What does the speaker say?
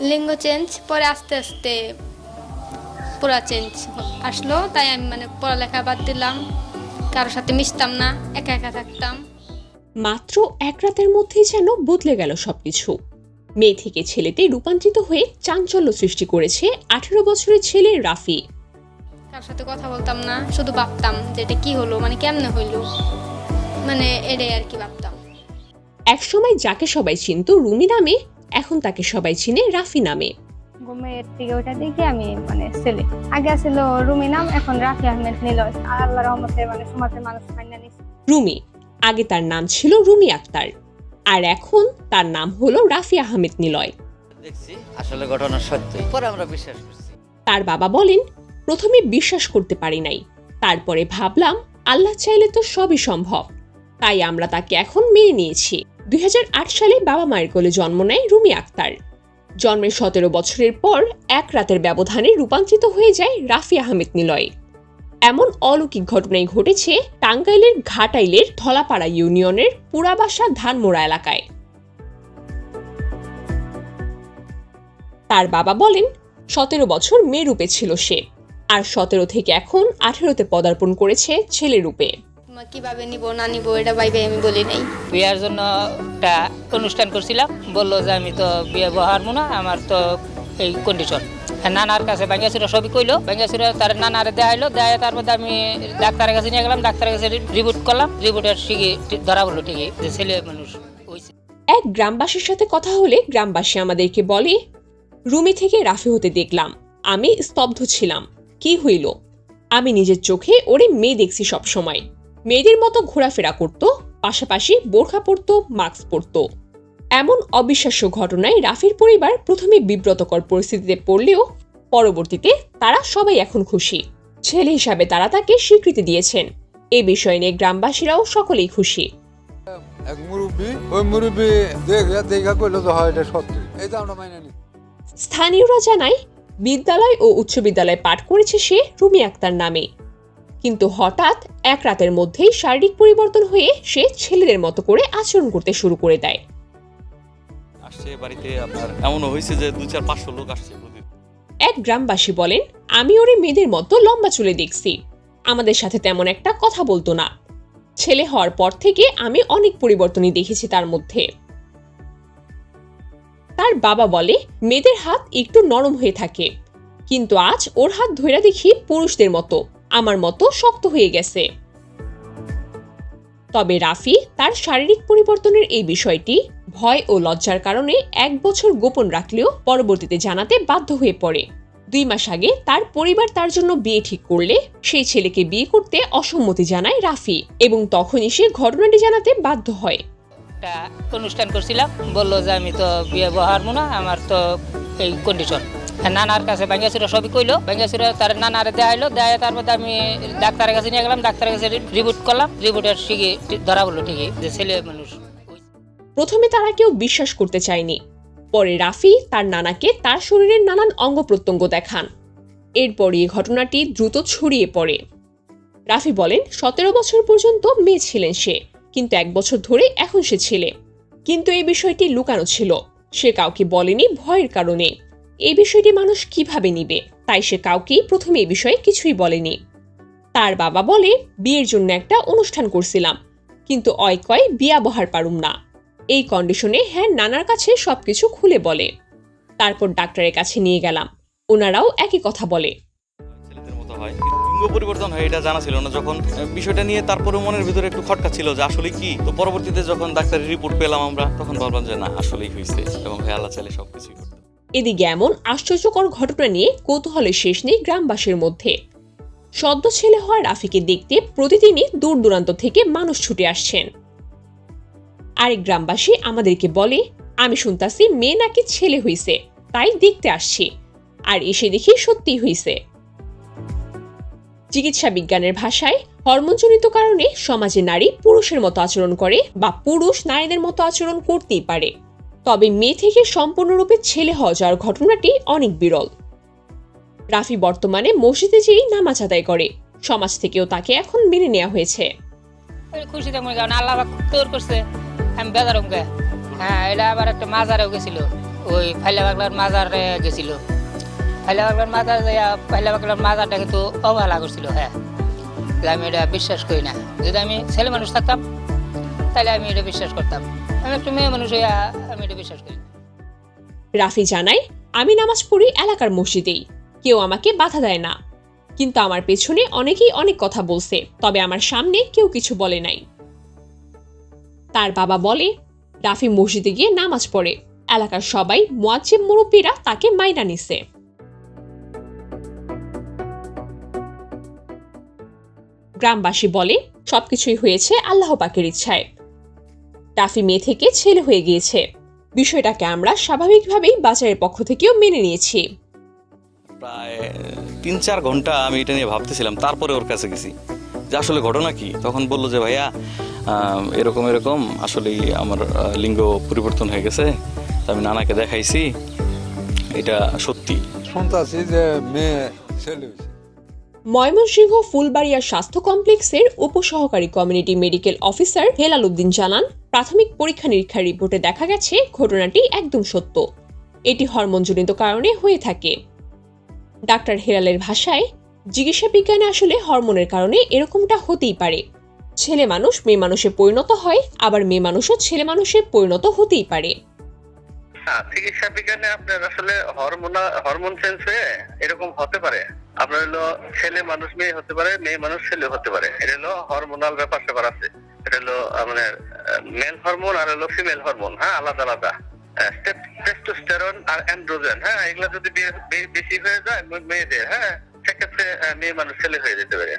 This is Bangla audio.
লিঙ্গ চেঞ্জ পরে আস্তে আস্তে পুরা চেঞ্জ আসলো। তাই আমি মানে পড়ালেখা বাদ দিলাম। কারোর সাথে মিশতাম না একা একা থাকতাম। মাত্র এক রাতের মধ্যেই যেন বদলে গেল সবকিছু। মেয়ে থেকে ছেলেতে রূপান্তরিত হয়ে চাঞ্চল্য সৃষ্টি করেছে আঠেরো বছরের ছেলে রাফি। কারোর সাথে কথা বলতাম না শুধু ভাবতাম যে এটা কি হলো মানে কেমনে হইল। মানে এটাই আর কি ভাবতাম। একসময় যাকে সবাই চিনত রুমি নামে এখন তাকে সবাই চিনে রাফি নামে। ঘুমের থেকে ওটা দেখে আমি মানে ছেলে। আগে ছিল রুমি নাম এখন রাফি আহমেদ নিল আল্লাহ রহমতে মানে সমাজের মানুষ নিছে। রুমি আগে তার নাম ছিল রুমি আক্তার আর এখন তার নাম হলো রাফি আহমেদ নিলয়। দেখছি আসলে ঘটনা সত্যি। পরে আমরা বিশ্বাস করছি। তার বাবা বলেন প্রথমে বিশ্বাস করতে পারি নাই। তারপরে ভাবলাম আল্লাহ চাইলে তো সবই সম্ভব। তাই আমরা তাকে এখন মেনে নিয়েছি। দুই হাজার আট সালে বাবা মায়ের কোলে জন্ম নেয় রুমি আক্তার। জন্মের সতেরো বছরের পর এক রাতের ব্যবধানে রূপান্তরিত হয়ে যায় রাফি আহমেদ নিলয়। এমন অলৌকিক ঘটনাই ঘটেছে টাঙ্গাইলের ঘাটাইলের ধলাপাড়া ইউনিয়নের পুরাবাসা ধানমোড়া এলাকায়। তার বাবা বলেন, সতেরো বছর মেয়ে রূপে ছিল সে, আর সতেরো থেকে এখন আঠেরোতে পদার্পণ করেছে ছেলে রূপে। কীভাবে নিব না নিব এটা ভাইবে আমি বলি নাই। বিয়ার জন্য একটা অনুষ্ঠান করছিলাম বলল যে আমি তো বিয়ে বহারমু না আমার তো এই কন্ডিশন নানার কাছে ব্যাঙ্গাসুরা সবই কইলো ব্যাঙ্গাসুরা তার নানারে দেখাইলো দেখায় তার মধ্যে আমি ডাক্তারের কাছে নিয়ে গেলাম ডাক্তারের কাছে রিপোর্ট করলাম রিপোর্টের ঠিকই ধরা বলল ঠিকই যে ছেলে মানুষ হয়েছে এক গ্রামবাসীর সাথে কথা হলে গ্রামবাসী আমাদেরকে বলে রুমি থেকে রাফি হতে দেখলাম আমি স্তব্ধ ছিলাম কি হইল? আমি নিজের চোখে ওরে মেয়ে দেখছি সব সময় মেয়েদের মতো ঘোরাফেরা করত পাশাপাশি বোরখা পরতো মাস্ক পরতো। এমন অবিশ্বাস্য ঘটনায় রাফির পরিবার প্রথমে বিব্রতকর পরিস্থিতিতে পড়লেও পরবর্তীতে তারা সবাই এখন খুশি। ছেলে হিসাবে তারা তাকে স্বীকৃতি দিয়েছেন। এ বিষয় নিয়ে গ্রামবাসীরাও সকলেই খুশি। স্থানীয়রা জানায় বিদ্যালয় ও উচ্চ বিদ্যালয়ে পাঠ করেছে সে রুমি আক্তার নামে। কিন্তু হঠাৎ এক রাতের মধ্যেই শারীরিক পরিবর্তন হয়ে সে ছেলেদের মতো করে আচরণ করতে শুরু করে দেয়। আসছে বাড়িতে আপনার এমনও হয়েছে যে দু চার পাঁচশো লোক আসছে এক গ্রামবাসী বলেন আমি ওরে মেয়েদের মতো লম্বা চুলে দেখছি। আমাদের সাথে তেমন একটা কথা বলতো না। ছেলে হওয়ার পর থেকে আমি অনেক পরিবর্তনই দেখেছি তার মধ্যে। তার বাবা বলে মেয়েদের হাত একটু নরম হয়ে থাকে। কিন্তু আজ ওর হাত ধরে দেখি পুরুষদের মতো। আমার মতো শক্ত হয়ে গেছে। তবে রাফি তার শারীরিক পরিবর্তনের এই বিষয়টি ভয় ও লজ্জার কারণে এক বছর গোপন রাখলেও পরবর্তীতে জানাতে বাধ্য হয়ে পড়ে। দুই মাস আগে তার পরিবার তার জন্য বিয়ে ঠিক করলে সেই ছেলেকে বিয়ে করতে অসম্মতি জানায় রাফি এবং তখনই সে ঘটনাটি জানাতে বাধ্য হয়। একটা অনুষ্ঠান করছিলাম। বলল যে আমি তো বিয়ে বহারমু না আমার তো এই কন্ডিশন নানার কাছে ব্যাঙ্গাসুরা সবই কইলো ব্যাঙ্গাসুরা তার নানারে দেখাইলো দেখায় তার মধ্যে আমি ডাক্তারের কাছে নিয়ে গেলাম, ডাক্তারের কাছে রিপোর্ট করলাম রিপোর্টের ঠিকই ধরা বলল ঠিকই যে ছেলে মানুষ। প্রথমে তারা কেউ বিশ্বাস করতে চায়নি। পরে রাফি তার নানাকে তার শরীরের নানান অঙ্গ প্রত্যঙ্গ দেখান। এরপরই এই ঘটনাটি দ্রুত ছড়িয়ে পড়ে। রাফি বলেন, সতেরো বছর পর্যন্ত মেয়ে ছিলেন সে। কিন্তু এক বছর ধরে এখন সে ছেলে। কিন্তু এই বিষয়টি লুকানো ছিল। সে কাউকে বলেনি ভয়ের কারণে। এই বিষয়টি মানুষ কীভাবে নিবে? তাই সে কাউকেই প্রথমে এই বিষয়ে কিছুই বলেনি। তার বাবা বলে, বিয়ের জন্য একটা অনুষ্ঠান করছিলাম। কিন্তু অয় কয়, বিয়া বহার পারুম না। এই কন্ডিশনে হ্যাঁ নানার কাছে সবকিছু খুলে বলে। তারপর ডাক্তারের কাছে নিয়ে গেলাম। ওনারাও একই কথা বলে। ছেলেদের মতো হয় লিঙ্গ পরিবর্তন হয়, এটা জানা ছিল না। যখন বিষয়টা নিয়ে তারপরে মনের ভিতরে একটু খটকা ছিল যে আসলে কি? তো পরবর্তীতে যখন ডাক্তারের রিপোর্ট পেলাম আমরা, তখন ভাবলাম যে না, আসলেই হয়েছে এবং ভাই আল্লাহ চাইলে সবকিছুই করতে। পারে। এদিকে এমন আশ্চর্যকর ঘটনা নিয়ে কৌতূহলের শেষ নেই গ্রামবাসীর মধ্যে। সদ্য ছেলে হওয়া রাফিকে দেখতে প্রতিদিনই দূর দূরান্ত থেকে মানুষ ছুটে আসছেন। আরেক গ্রামবাসী আমাদেরকে বলে, আমি শুনতাছি মেয়ে নাকি ছেলে হইছে, তাই দেখতে আসছি। আর এসে দেখি সত্যি হইছে। চিকিৎসা বিজ্ঞানের ভাষায় হরমোনজনিত কারণে সমাজে নারী পুরুষের মতো আচরণ করে বা পুরুষ নারীদের মতো আচরণ করতেই পারে। তবে মেয়ে থেকে সম্পূর্ণরূপে ছেলে হওয়া যাওয়ার ঘটনাটি অনেক বিরল। রাফি বর্তমানে মসজিদে যেই নামাজ আদায় করে। সমাজ থেকেও তাকে এখন মেনে নেওয়া হয়েছে। এই খুশিতে মনে কারণ আল্লাহ তোর করছে, আমি বেজার গে। হ্যাঁ এটা আবার একটা মাজারেও গেছিল। ওই ফাইলা বাগলার মাজারে গেছিল। অবহেলা করছিল হ্যাঁ। আমি এটা বিশ্বাস করি না। যদি আমি ছেলে মানুষ থাকতাম, তাহলে আমি এটা বিশ্বাস করতাম। আমি একটু মেয়ে মানুষ হইয়া আমি এটা বিশ্বাস করি রাফি জানায়, আমি নামাজ পড়ি এলাকার মসজিদেই। কেউ আমাকে বাধা দেয় না। কিন্তু আমার পেছনে অনেকেই অনেক কথা বলছে, তবে আমার সামনে কেউ কিছু বলে নাই। তার বাবা বলে, রাফি মসজিদে গিয়ে নামাজ পড়ে। এলাকার সবাই মোয়াজ্জেম মুরব্বীরা তাকে মাইনা নিছে। গ্রামবাসী বলে সবকিছুই হয়েছে আল্লাহ পাকের ইচ্ছায়। রাফি মেয়ে থেকে ছেলে হয়ে গিয়েছে। বিষয়টাকে আমরা স্বাভাবিকভাবেই বাজারের পক্ষ থেকেও মেনে নিয়েছি। প্রায় তিন চার ঘণ্টা আমি এটা নিয়ে ভাবতেছিলাম তারপরে ওর কাছে গেছি। যে আসলে ঘটনা কি? তখন বলল যে ভাইয়া এরকম এরকম আসলেই আমার লিঙ্গ পরিবর্তন হয়ে গেছে। আমি নানাকে দেখাইছি এটা সত্যি। শুনতেছি যে মেয়ে ছেলে ময়মনসিংহ ফুলবাড়িয়া স্বাস্থ্য কমপ্লেক্সের উপসহকারী community medical officer Helal Uddin জানান, প্রাথমিক পরীক্ষা নিরীক্ষার রিপোর্টে দেখা গেছে ঘটনাটি একদম সত্য। এটি হরমোনজনিত কারণে হয়ে থাকে। ডাক্তার হেলালের ভাষায়, চিকিৎসা বিজ্ঞানে আসলে হরমোনের কারণে এরকমটা হতেই পারে। ছেলে মানুষ মেয়ে মানুষে পরিণত হয়, আবার মেয়ে মানুষও ছেলে মানুষে পরিণত হতেই পারে। হ্যাঁ চিকিৎসা বিজ্ঞানে আপনার আসলে হরমোনা হরমোন চেঞ্জ হয়ে এরকম হতে পারে। আপনার হলো ছেলে মানুষ মেয়ে হতে পারে, মেয়ে মানুষ ছেলে হতে পারে। এটা হলো হরমোনাল ব্যাপার স্যাপার আছে। এটা হলো মানে মেল হরমোন আর হলো ফিমেল হরমোন হ্যাঁ আলাদা আলাদা। টেস্টোস্টেরন আর অ্যান্ড্রোজেন হ্যাঁ এগুলা যদি বেশি হয়ে যায় মেয়েদের হ্যাঁ সেক্ষেত্রে মেয়ে মানুষ ছেলে হয়ে যেতে পারে।